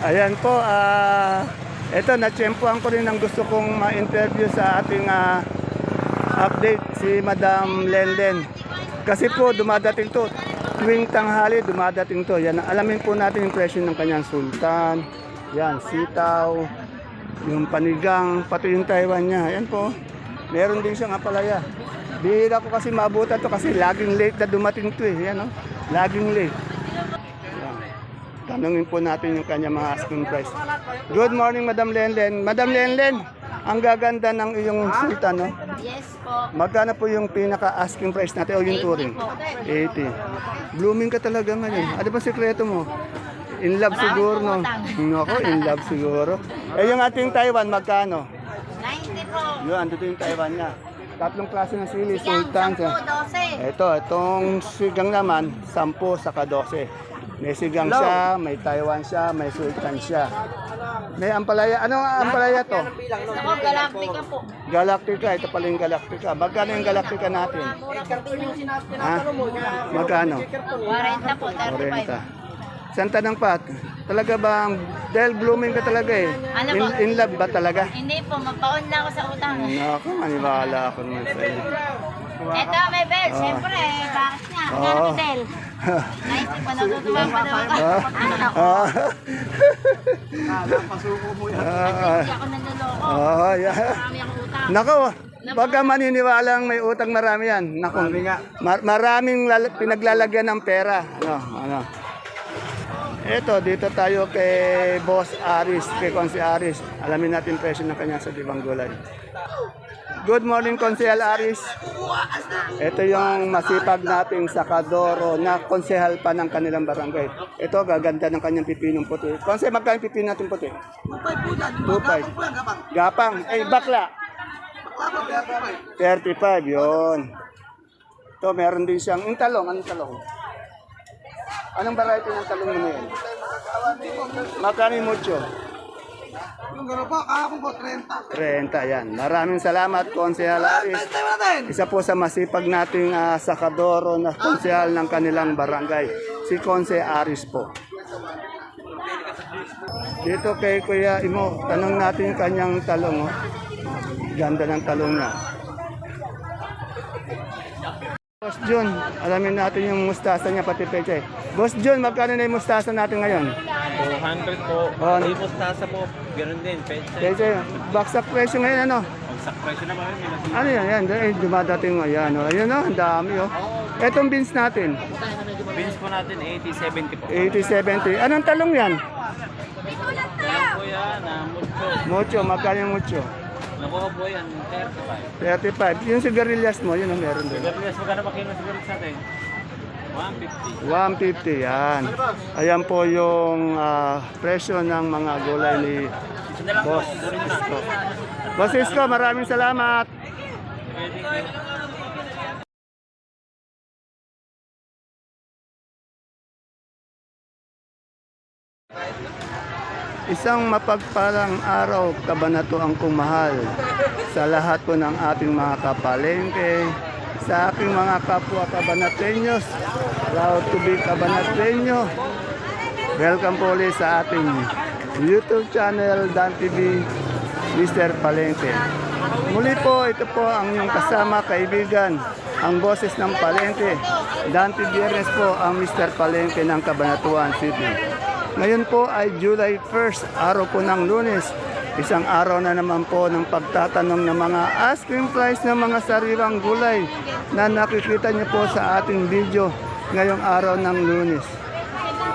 Ayan po, ah, ito, natsyempohan ko rin ang gusto kong ma-interview sa ating ah, update si Madam Lenden. Kasi po, dumadating to, tuwing tanghali, dumadating to. Yan, alamin po natin yung presyo ng kanyang sultan. Yan, sitaw, yung panigang, pati yung Taiwan niya. Ayan po, meron din siyang apalaya. Bihira ko kasi maabutan to kasi laging late na dumating to eh. Yan, oh. Laging late. Tanungin po natin yung kanya mga asking price. Good morning, Madam Lenlen. Madam Lenlen, ang gaganda ng iyong sultan, no? Yes po. Magkano po yung pinaka-asking price natin o yung touring? 80. Blooming ka talaga ngayon. Ano ba sekreto mo? In love siguro, no? Nako, in love siguro. Eh, yung ating Taiwan, magkano? 90 po. Yun, andito yung Taiwan niya. Tatlong klase ng sili, Sigang, sultan. 10, 12. Ito, itong sigang naman, 10 saka 12. May sigang siya, may Taiwan siya, may sultan siya. May ampalaya. Ano ang ampalaya to? Ako, Galactica po. Galactica, ito pala yung Galactica. Magkano yung Galactica natin? Ha? Magkano? 40 po, 40. 35. Santa ng pat. Talaga bang, dahil blooming ka talaga eh. Ano In, in love ba talaga? Hindi po, mapaon na ako sa utang. Naku, maniwala ako naman sa iyo. Ito, may bell. Siyempre, eh, bakit nga? May bell? 90 po, natutuwa pa daw ako. Ano ako? Ah, Kasi hindi ako nanloloko. oh, yeah. Marami akong utang. Nako, pagka maniniwalang may utang marami yan. Nako, mar- maraming lal- pinaglalagyan ng pera. Ano, ano. Ito, dito tayo kay Boss Aris, kay Konsi Aris. Alamin natin presyo ng kanya sa Dibang Gulay. Good morning, Konsehal Aris. Ito yung masipag nating sakadoro na konsehal pa ng kanilang barangay. Ito, gaganda ng kanyang pipinong puti. Konse, magkano pipino natin puti? 2.5. Gapang. Eh, bakla. 35, yon. Ito, meron din siyang, yung talong, anong talong? Anong variety ng talong mo yun? Magkano yung mucho? Yung gano'n po, kahapon po, 30. 30, yan. Maraming salamat, Konsehal Aris. Isa po sa masipag nating ah, sakadoro na konsehal ng kanilang barangay. Si Konse Aris po. Dito kay Kuya Imo, tanong natin yung kanyang talong. Oh. Ganda ng talong niya. Boss John, alamin natin yung mustasa niya pati peche. Boss John, magkano na yung mustasa natin ngayon? 200 po. Oh, Hindi po tasa po. Ganun din. Pecha. Peche, baksak presyo ngayon ano? Pagsak presyo na ba yun? May Ano yan? Yan, eh, dumadating mo. Yan, oh. Ayun, oh, ang dami, oh. Etong beans natin, Beans po natin 80, 70 po. 80, 70. Anong talong yan? Kaya po yan. Ah, mucho. Mucho, magkano yung mucho? Nakuha po yan. 35. 35. Yung sigarilyas mo, yun ang meron din. Sigarilyas, magkano pa kilo sigarilyas natin? 150. 150, yan. Ayan po yung ah, presyo ng mga gulay ni. Boss. Boss Isko. Maraming salamat. Isang mapagpalang araw, kabanatuang kumahal sa lahat po ng ating mga kapalengke, sa aking mga kapwa kabanatenyos, proud to be kabanatenyo. Welcome po ulit sa ating YouTube channel, Dan TV, Mr. Palengke. Muli po, ito po ang inyong kasama, kaibigan, ang boses ng Palengke. Dante Biernes po ang Mr. Palengke ng Cabanatuan City. Ngayon po ay July 1st, araw po ng lunes. Isang araw na naman po ng pagtatanong ng mga asking price ng mga sariwang gulay na nakikita niyo po sa ating video ngayong araw ng lunes.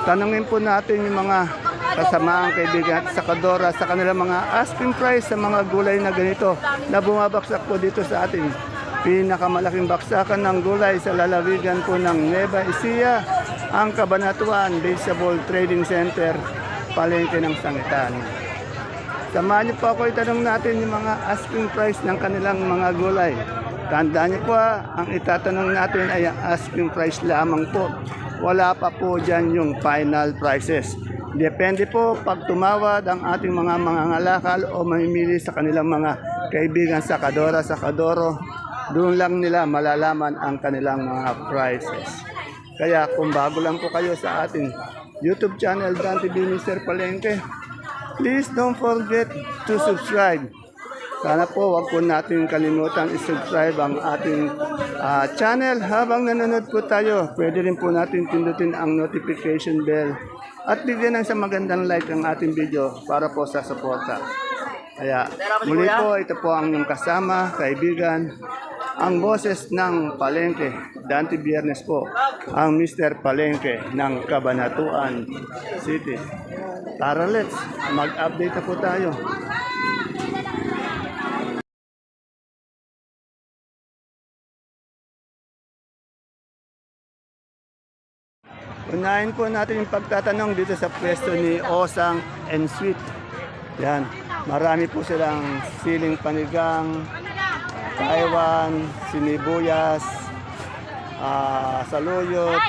Tanungin po natin yung mga kasamaang kaibigan at sakadora sa kanilang mga asking price sa mga gulay na ganito na bumabaksak po dito sa ating pinakamalaking baksakan ng gulay sa lalawigan po ng Nueva Ecija, ang Kabanatuan Vegetable Trading Center, palengke ng Sangitan. Samahan niyo po ako itanong natin yung mga asking price ng kanilang mga gulay. Tandaan niyo po ah, ang itatanong natin ay ang asking price lamang po. Wala pa po dyan yung final prices. Depende po pag tumawad ang ating mga mangangalakal o mamimili sa kanilang mga kaibigan sa Kadora sa Kadoro. Doon lang nila malalaman ang kanilang mga prices. Kaya kung bago lang po kayo sa ating YouTube channel Dan TV Mr. Palengke. Please don't forget to subscribe. Sana po wag po natin kalimutan i-subscribe ang ating ah, channel. Habang nanonood po tayo, pwede rin po natin pindutin ang notification bell at bigyan ng sa magandang like ang ating video para po sa suporta. Kaya muli po, ito po ang inyong kasama, kaibigan, ang boses ng Palengke, Dante Biernes po, ang Mr. Palengke ng Cabanatuan City. Tara let's, mag-update na po tayo. Unahin po natin yung pagtatanong dito sa pwesto ni Osang and Sweet. Yan. Marami po silang siling panigang, Taiwan, sinibuyas, ah, saluyot,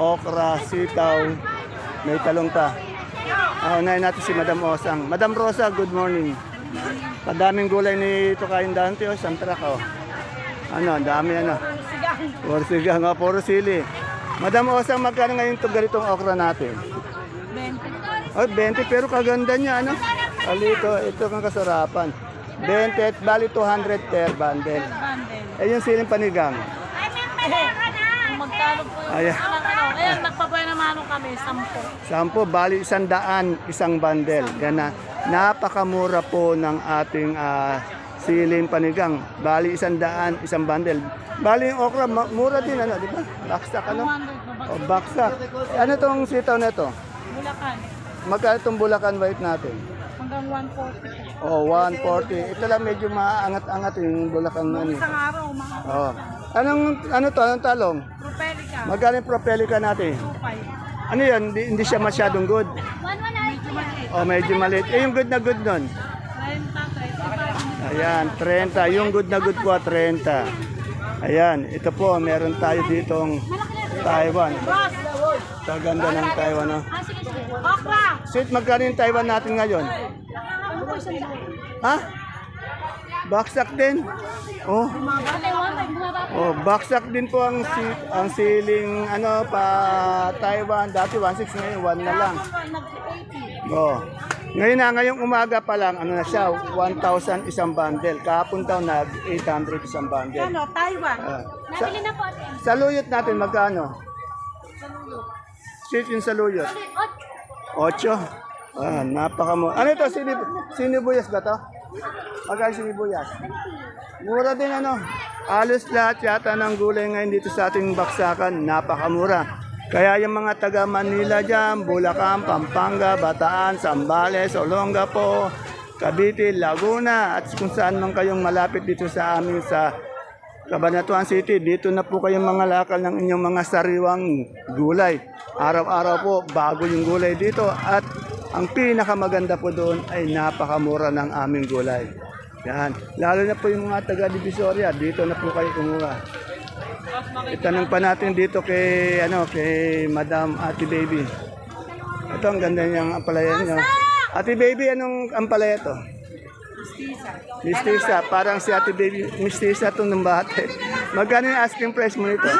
okra, sitaw, may talong pa. Ah, unahin natin si Madam Osang. Madam Rosa, good morning. Padaming gulay ni Tukayin Dante, oh, santrak, oh. Ano, ang dami ano. Puro sigang, oh, puro sili. Madam Osang, magkano ngayon ito ganitong okra natin? 20. Oh, 20, pero kaganda niya, ano? Alito, ito kang kasarapan. 20 at bali 200 per bundle. Eh, yung siling panigang. Kung magtalo po yung Ayan. ano, ano. Ngayon, nagpabuhay naman ano kami, sampo. Sampo, bali isang daan, isang bundle. Yan na. Napakamura po ng ating ah, siling panigang. Bali isang daan, isang bundle. Bali yung okra, ma- mura din, ano, di ba? Baksak, ano? 200 pa ba? O, baksak. Ano tong sitaw na to? Bulacan. Magkano itong Bulacan White natin? Hanggang 140 po. Oh, 140. Ito lang medyo maangat-angat yung Bulacan na ano. Isang araw, mga Oh. Anong ano to? Anong talong? propelica. Magkano yung propelica natin? 2.5. Ano 'yan? Hindi, hindi siya masyadong good. Medyo maliit. Oh, medyo maliit. Eh, yung good na good nun. 30, 35. Ayan, 30. Yung good na good po, 30. Ayan, ito po, meron tayo ditong Taiwan. Kaganda ng Taiwan, no? Ah. Okra! Sweet, magkano yung Taiwan natin ngayon? Ano? Ha? Baksak din. Oh, oh, baksak din po ang si ang siling ano pa Taiwan dati 16 ngayon 1 na lang. Nag-80. Oh. Ngayon na, ngayong umaga pa lang, ano na siya, 1,000 isang bundle. Kahapon daw nag 800 isang bundle. Ano, Taiwan? Ah. sa, Nabili na po ate. saluyot natin magkano? Sweet yung saluyot. Ocho. Ah, napakamo. Ano ito? Sinib sinibuyas ba to? Magkano sinibuyas? Mura din ano. Alos lahat yata ng gulay ngayon dito sa ating baksakan. Napakamura. Kaya yung mga taga Manila dyan, Bulacan, Pampanga, Bataan, Sambales, Olongapo, Cavite, Laguna, at kung saan man kayong malapit dito sa amin sa Cabanatuan City, dito na po kayong mga lakal ng inyong mga sariwang gulay. Araw-araw po, bago yung gulay dito at ang pinakamaganda po doon ay napakamura ng aming gulay. Yan. Lalo na po yung mga taga Divisoria, dito na po kayo kumuha. Itanong pa natin dito kay ano kay Madam Ate Baby. Ito ang ganda niyang ampalaya niyo. Ate Baby, anong ampalaya to? Mistisa, parang si Ate Baby, mistisa itong ng bate. Magkano yung asking price mo nito?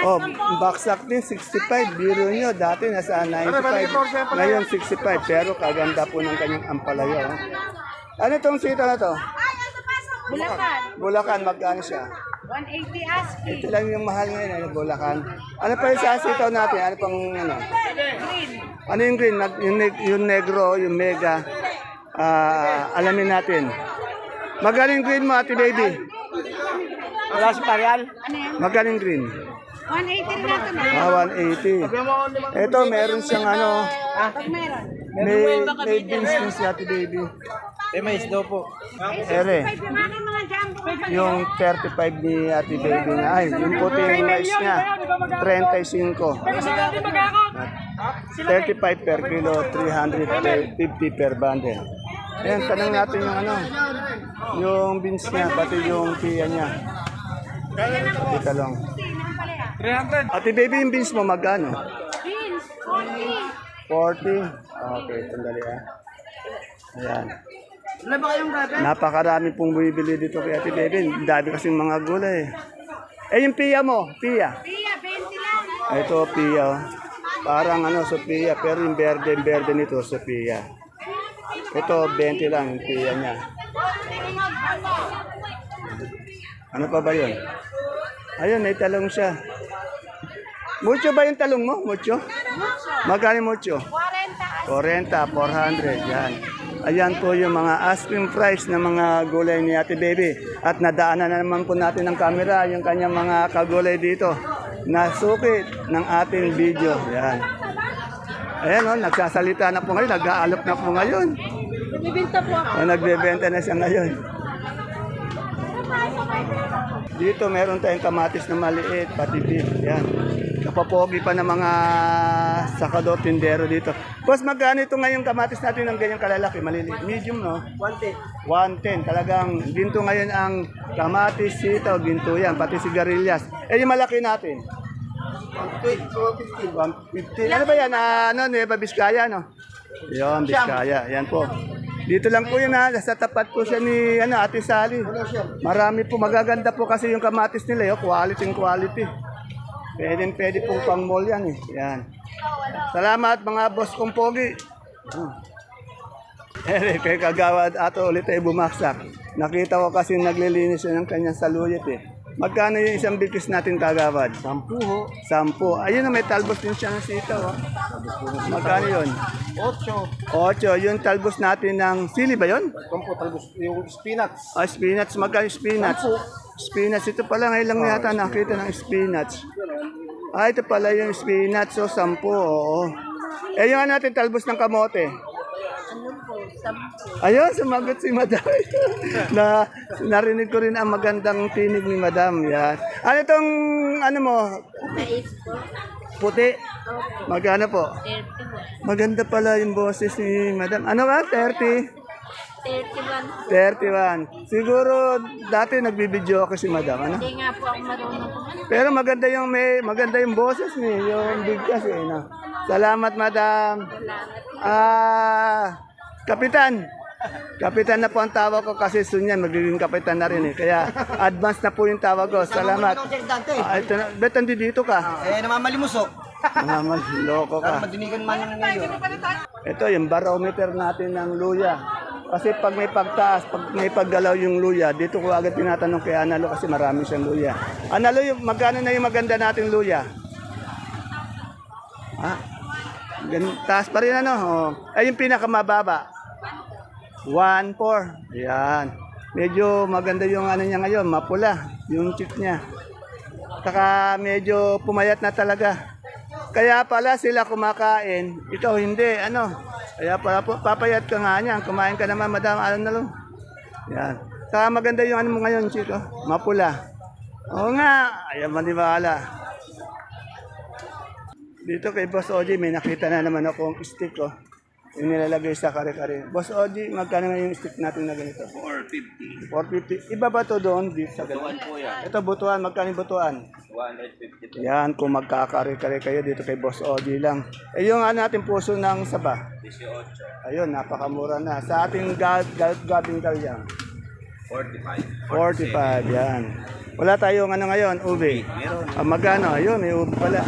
65 ang Oh, baksak din, 65. Biro nyo, dati nasa 95. Ngayon 65, pero kaganda po ng kanyang ampalaya. oh. Ano itong sita na to? Bulacan. Bulacan, magkano siya? 180 asking. Ito lang yung mahal ngayon, ano, Bulacan. Ano pa yung sa sitaw natin? Ano pang, ano? Green. Ano yung green? Nag- Yung, neg- yung negro, yung mega. Ah, alamin natin. Magkano yung green mo, ate baby? Wala si Parial? Ano yan? Magkano yung green? 180 rin natin na. Ah, 180. Ito, meron siyang ano, Pag meron. may, may beans din si ate baby. Eh, mais daw po. Ere, Yung aking mga jumbo. yung 35 ni ate baby na, ay, yung puting rice niya, 35. 35 per kilo, 350 per bundle. Ayan, tanong natin yung ano, yung beans niya, pati yung pia niya. Dito lang. 300. Ate baby, yung beans mo magkano? Beans. 40. 40? Okay, sandali ah. Ayan. Napakarami pong bumibili dito kay Ate Baby. Ang Dami kasing mga gulay. Eh, yung pia mo, pia. Pia, 20 lang. Ito, Pia. oh. Parang ano, Sophia, pero yung berde, yung berde nito, Sophia. Ito, 20 lang yung Pia niya. Ano pa ba yun? Ayun, may talong siya. Mucho ba yung talong mo? Mucho? Magkano mucho? 40, 400, yan. Ayan po yung mga asking price ng mga gulay ni Ate Baby. At nadaanan na naman po natin ng camera yung kanyang mga kagulay dito. Nasukit ng ating video. Yan. Ayan o, nagsasalita na po ngayon, nag-aalok na po ngayon. Bibinta po ako. O, nagbebenta na siya ngayon. Dito meron tayong kamatis na maliit, pati beef. Yan. Kapapogi pa ng mga sakador tindero dito. Boss, magkano ito ngayong kamatis natin ng ganyang kalalaki? Maliliit. Medium, no? 110. 110. Talagang ginto ngayon ang kamatis, sitaw, ginto yan. Pati sigarilyas. Eh, yung malaki natin? 150. 150. Ano ba yan? Ah, ano, Nueva Vizcaya, no? Yan, Vizcaya. Yan po. Dito lang po yun ha, sa tapat po siya ni ano, Ate Sally. Marami po, magaganda po kasi yung kamatis nila, yo, quality and quality. Pwede, pwede pong pang mall yan eh. Yan. Salamat mga boss kong pogi. Hmm. Eh, kay kagawad ato ulit ay bumaksak. Nakita ko kasi naglilinis siya ng kanyang saluyot eh. Magkano yung isang bikis natin kagawad? Sampu ho. Sampu. Ayun na may talbos din siya ng sitaw. Oh. Magkano yun? Ocho. Ocho. Yung talbos natin ng sili ba yun? Kampo, talbos yung spinach. Ah, spinach. Magkano yung spinach? Spinach. Ito pala ngayon lang yata nakita ng spinach. Ah, ito pala yung spinach. So, sampu. Oo. Eh, yung ano natin talbos ng kamote. Ano po? Sampo. Ayun, sumagot si Madam. na narinig ko rin ang magandang tinig ni Madam. Yan. Ano itong ano mo? Puti. Magkano po? 30 po. Maganda pala yung boses ni Madam. Ano ba? 30? 31 po. 31. Siguro dati nagbibideo ako si Madam. Ano? Hindi nga po ako marunong po. Pero maganda yung may maganda yung boses ni, yung bigkas eh, no? Salamat, Madam. Ah, Kapitan. Kapitan na po ang tawag ko kasi sunyan magiging kapitan na rin eh. Kaya advance na po yung tawag ko. Salamat. Ah, ito na, bet hindi dito ka. Eh, namamalimusok. Naman, loko ka. Madinigan man yung ngayon. Ito yung barometer natin ng luya. Kasi pag may pagtaas, pag may paggalaw yung luya, dito ko agad tinatanong kay Analo kasi marami siyang luya. Analo, yung, magkano na yung maganda nating luya? Ha? Gan, taas pa rin ano? Oh. Ay, yung pinakamababa. 1.4. Yan. Medyo maganda yung ano niya ngayon, mapula. Yung chip niya. Saka medyo pumayat na talaga. Kaya pala sila kumakain, ikaw hindi, ano? Kaya pala po, papayat ka nga niyan, kumain ka naman, madam, ano na lang. Yan. Saka maganda yung ano mo ngayon, chiko, mapula. Oo nga, ayaw maniwala. Dito kay Boss Oji, may nakita na naman akong stick, oh. Yung nilalagay sa kare-kare. Boss Oji, magkano nga yung stick natin na ganito? 450. 450. Iba ba to doon? Dito sa ganito? po yan. Ito, butuan. Magkano yung butuan? 150 Yan, kung magkakare-kare kayo dito kay Boss Oji lang. Eh, yung ano natin puso ng saba. 18. Ayun, napakamura na. Sa ating ga ga gabing kalyang. 45. 45, yan. Wala tayong ano ngayon, ube. Ah, magkano? Ayun, may ube pala.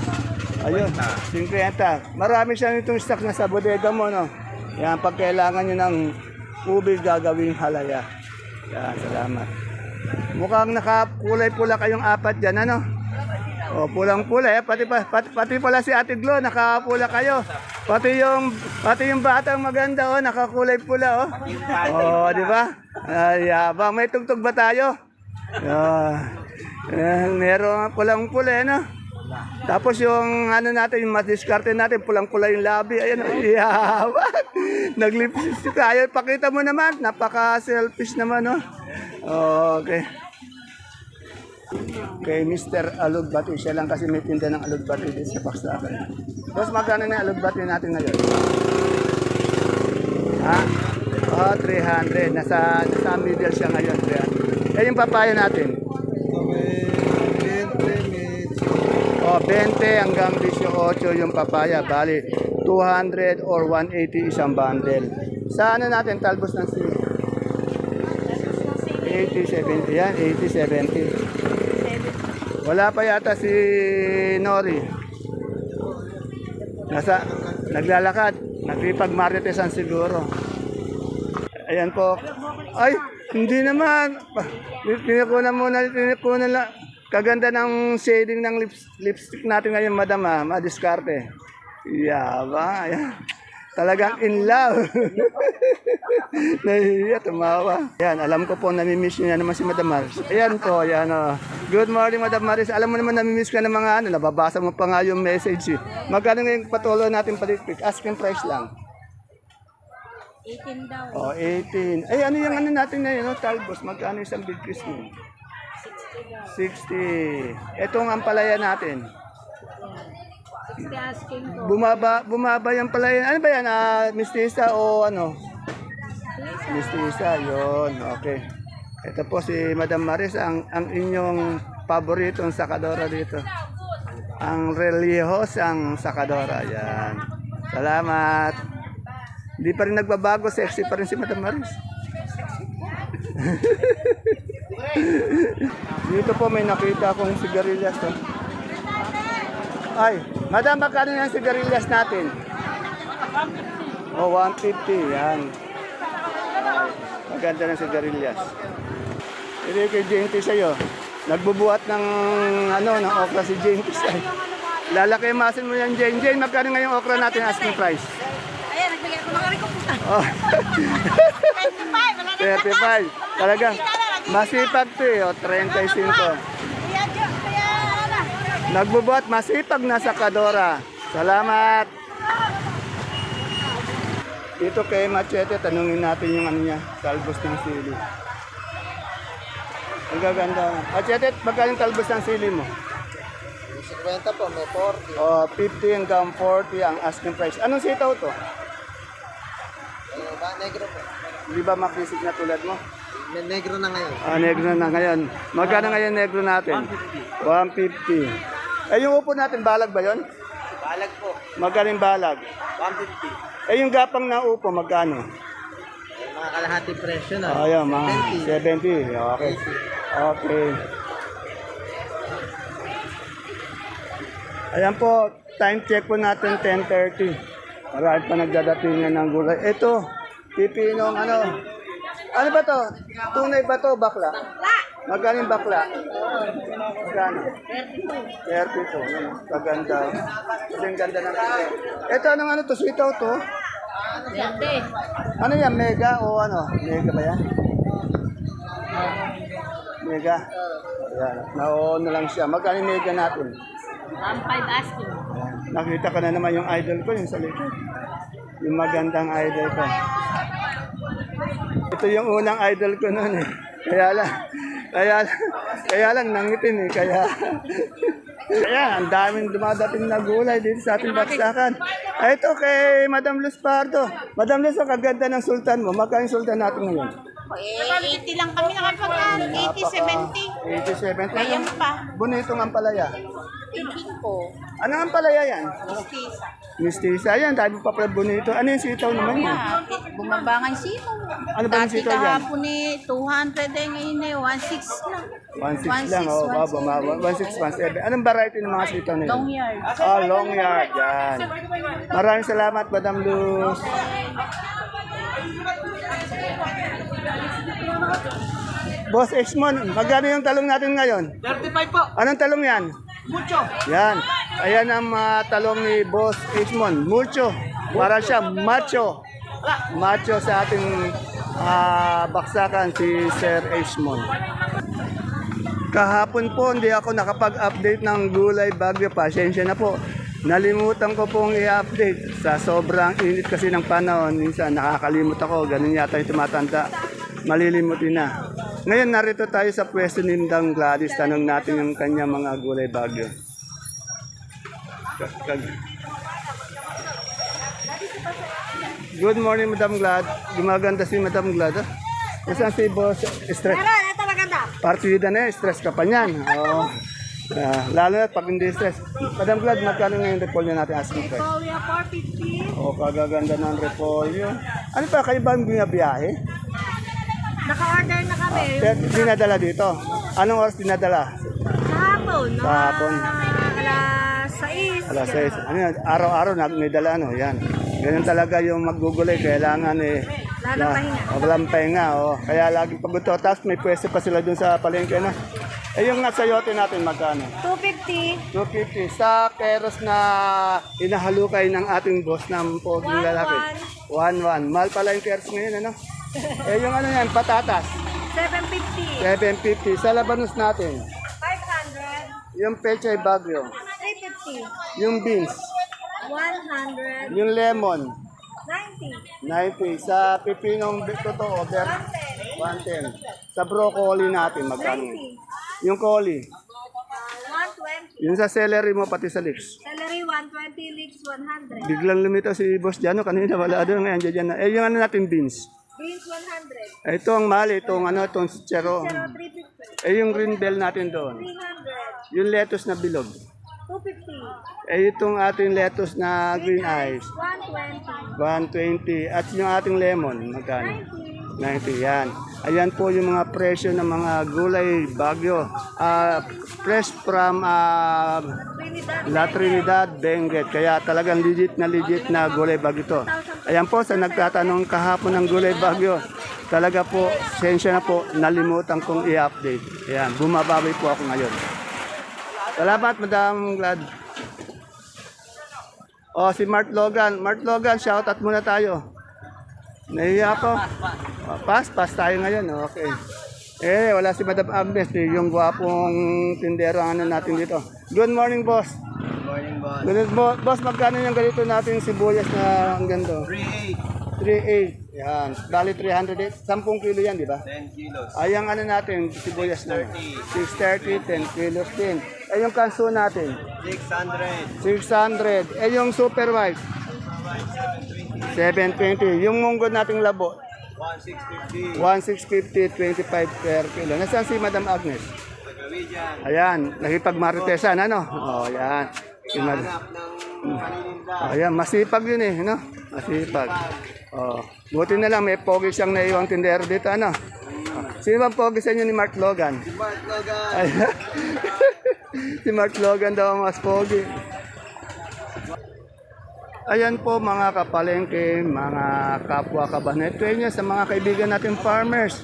Ayun, 50. Marami siya nitong stock na sa bodega mo, no? Yan, pag kailangan nyo ng ube, gagawing halaya. Yan, salamat. Mukhang nakakulay pula kayong apat dyan, ano? O, pulang-pula eh. Pati, pa, pati, pati pala si Ate Glo, nakapula kayo. Pati yung, pati yung batang maganda, oh, nakakulay pula, oh. Oh, di ba? Ay, yabang. May tugtog ba tayo? Eh, meron pulang-pula, eh, no? Tapos yung ano natin, yung madiskarte natin, pulang-pula yung labi. Ayan, oh, yabang. Naglipstick tayo. Pakita mo naman, napaka-selfish naman, no? Okay. Kay Mr. Alugbati. Siya lang kasi may tinda ng alugbati dito sa Baksakan. Boss, magkano na yung alugbati natin ngayon? Ha? Oh, 300. Nasa, nasa middle siya ngayon. 300. Eh, yung papaya natin? 20 hanggang 18 yung papaya. Bali, 200 or 180 isang bundle. Sa ano natin, talbos ng sili? 80, 70 yan. 80, 70. Wala pa yata si Nori. Nasa, naglalakad. Nagripag-maritesan siguro. Ayan po. Ay, hindi naman. Tinikunan muna, tinikunan lang. Kaganda ng shading ng lips, lipstick natin ngayon, madam ah. Madiskarte. Yaba. Ayan. Talagang in love. Nahihiya, tumawa. Yan, alam ko po, namimiss niya naman si Madam Maris. Ayan po, yan o. Good morning, Madam Maris. Alam mo naman, namimiss ka ng mga ano, nababasa mo pa nga yung message. Eh. Magkano ngayon patuloy natin palitpik? Asking price lang. 18 daw. Oh, 18. Ay, ano yung ano natin na yun, no? talbos? Magkano isang big fish mo? 60. Ito ang ampalaya natin. 60 asking ko. Bumaba, bumaba yung palaya. Ano ba yan? Ah, mistisa o ano? Mistisa, yon Okay. Ito po si Madam Maris, ang, ang inyong paboritong sakadora dito. Ang relihosang sakadora. Yan. Salamat. Hindi pa rin nagbabago. Sexy pa rin si Madam Maris. dito po may nakita akong sigarilyas. Oh. Ay, madam, magkano yung sigarilyas natin? Oh, 150. Yan. Maganda ng sigarilyas. Hindi kay JNT sa'yo. Nagbubuhat ng ano, ng okra si JNT sa'yo. Lalaki masin mo yan, Jane. Jane, magkano nga yung okra natin asking price? Ayan, nagbigay ko mga ko puta. Oh, 25, wala na. 35. Talagang masipag to eh. Oh, 35. Kuya, Jo, kuya, ano na. Nagbubuhat, masipag na sa Kadora. Salamat! Dito kay Machete, tanungin natin yung ano niya, talbos ng sili. Ang gaganda. Machete, magkano talbos ng sili mo? 50 po, may 40. Oh, 50 hanggang 40 ang asking price. Anong sitaw to? Ano ba? Negro po. Di ba makisig na tulad mo? Negro na ngayon. Ah, negro na ngayon. Magkano ngayon negro natin? 150. Eh, yung upo natin, balag ba yon? Balag po. Magkano yung balag? 150. Eh, yung gapang na upo, magkano? Mga kalahati presyo na. Oh, yan, mga 70. Okay. Okay. Ayan po, time check po natin 10.30. Marami pa nagdadatingan ng gulay. Ito, pipinong ano. Ano ba to? Tunay ba to, bakla? Magkano yung bakla? Magkano? 32. 32. Yan, Kaganda. Ang ganda ng pipi. Ito, anong ano to? Sitaw to? Verde. Ano yan, mega o ano? Mega ba yan? Mega? Ayan, na-on na lang siya. Magkano yung mega natin? 15 asking. Nakita ka na naman yung idol ko, yung sa likod. Yung magandang idol ko. Ito yung unang idol ko noon eh. Kaya lang, kaya, kaya lang nangitin eh. Kaya, kaya ang daming dumadating na gulay dito sa ating baksakan. Ay, ito kay Madam Luz Pardo. Madam Luz, ang kaganda ng sultan mo. Magkano sultan natin ngayon? Eh, 80 lang kami nakapag 80, 70. 87. Ngayon pa. Bonitong ampalaya. Thinking ko. Ano ang palaya yan? Mistisa. Mistisa yan, dahil pa pala bonito. Ano yung sitaw naman yan? Bumabangan sito. Ano ba yung Dati sitaw yan? kahapon eh, 200 eh, ngayon eh, 16 lang. 1.6 lang, oh, baba, baba. 1.6, 1.7. Anong variety ng mga sitaw nila? Long yard. Ah, long yard, yan. Maraming salamat, Madam Luz. Boss Exmon, magkano yung talong natin ngayon? 35 po. Anong talong yan? Mucho. Yan. Ayan ang mga talong ni Boss Exmon. Mucho. Para siya macho. Macho sa ating ah, baksakan si Sir Exmon. Kahapon po hindi ako nakapag-update ng gulay bagyo. Pasensya na po. Nalimutan ko pong i-update sa sobrang init kasi ng panahon. Minsan nakakalimot ako. Ganun yata yung tumatanda. Malilimutin na. Ngayon narito tayo sa pwesto ni Ndang Gladys. Tanong natin ang kanya mga gulay bagyo. Good morning, Madam Glad. Gumaganda si Madam Glad. Ah. Nasaan si Boss Stress? ito maganda. Partida na eh, stress ka pa niyan. Oo. Ah, lalo na pag hindi stress. Madam Glad, magkano ngayon repolyo natin asking price? Kuya, 450. Oo, kagaganda ng repolyo. Ano pa, kayo ba ang binabiyahe? Naka-order na kami. Pero dinadala dito. Anong oras dinadala? Kahapon. Kahapon. Alas 6. Alas 6. Ano yan? Araw-araw na may dala ano, yan. Ganyan talaga yung maggugulay. Kailangan eh. Walang pahinga. Walang pahinga, oh. Kaya lagi pagod to. Tapos may pwesto pa sila dun sa palengke na. Eh yung sayote natin magkano? 250. 250 sa keros na inahalukay ng ating boss ng poging lalaki. 1-1. Mahal pala yung keros ngayon, ano? Eh yung ano yan, patatas. 750. 750. Sa labanos natin. 500. Yung pechay bagyo. 350. Yung beans. 100. Yung lemon. 90. 90. Sa pipinong totoo, ber 110. Sa broccoli natin, magkano? yun? 90. Yung coli. 120. Yung sa celery mo, pati sa leeks. Celery 120, leeks 100. Biglang lumitaw si Boss Jano. Kanina wala doon. Ngayon, dyan na. Eh, yung ano natin, beans. Beans 100. Eh, Ito ang mali. Itong ano, itong. Pero 350. Eh, yung green bell natin doon. 300. Yung lettuce na bilog. 250. Eh, itong ating lettuce na green eyes. 120. 120. At yung ating lemon, magkano? 90. 90 yan. Ayan po yung mga presyo ng mga gulay bagyo. Ah, fresh from Trinidad. La Trinidad, Benguet. Kaya talagang legit na legit na gulay bagyo to. Ayan po sa nagtatanong kahapon ng gulay bagyo. Talaga po, sensya na po, nalimutan kong i-update. Ayan, bumabawi po ako ngayon. Salamat, Madam Glad. O, si Mark Logan. Mark Logan, shoutout muna tayo. Nahiya po. O, pass, pass tayo ngayon. Okay. Eh, wala si Madam Agnes, eh, yung gwapong tindero ang ano natin dito. Good morning, boss. Good morning, boss. Good bo- boss, magkano yung ganito natin sibuyas na ang ganda? 3.8. 3.8. Yan. Bali 308. 10 kilo yan, di ba? 10 kilos. Ay, ang ano natin, sibuyas na. 630, 10 kilos din. Ay, yung kanso natin, 600. 600. Eh, yung super white, 720. Yung munggo nating labo, 1650. 1650, 25 per kilo. Nasaan si Madam Agnes? Ayan, nakipagmaritesan, ano? Oh, yan. Si Madam. Oh, ayan, masipag yun eh, no? Masipag. Oh, buti na lang may pogi siyang naiwang tindero dito, ano? Sino bang pogi sa inyo ni Mark Logan? Bart Logan. Ay, si Mark Logan daw ang mas pogi. Ayan po mga kapalengke, mga kapwa kabanetwenya sa mga kaibigan natin farmers.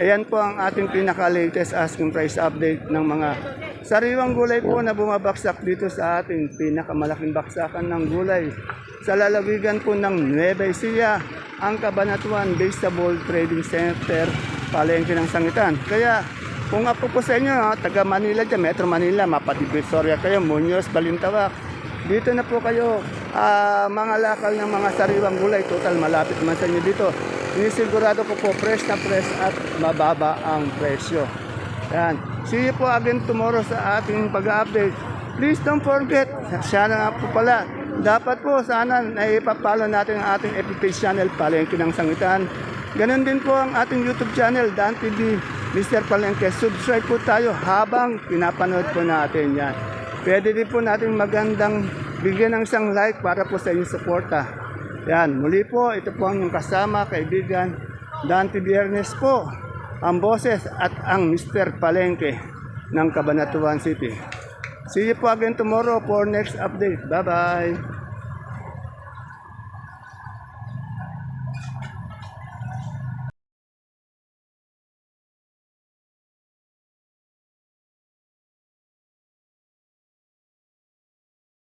Ayan po ang ating pinaka-latest asking price update ng mga sariwang gulay po na bumabaksak dito sa ating pinakamalaking baksakan ng gulay. Sa lalawigan po ng Nueva Ecija, ang Cabanatuan Vegetable Trading Center, palengke ng sangitan. Kaya kung ako po sa inyo, ha, taga Manila dyan, Metro Manila, Mapadivisoria kayo, Muñoz, Balintawak, dito na po kayo, ah, mga lakal ng mga sariwang gulay. Total, malapit man sa inyo dito. Sinisigurado ko po, fresh na fresh at mababa ang presyo. Yan. See you po again tomorrow sa ating pag-update. Please don't forget, sana nga po pala, dapat po sana naipapalo natin ang ating FB page channel, Palengke ng Sangitan. Ganon din po ang ating YouTube channel, Dan TV, Mr. Palengke. Subscribe po tayo habang pinapanood po natin yan. Pwede din po natin magandang bigyan ng isang like para po sa inyong suporta. Yan, muli po, ito po ang inyong kasama, kaibigan, Dante Biernes po, ang boses at ang Mr. Palengke ng Cabanatuan City. See you po again tomorrow for next update. Bye-bye!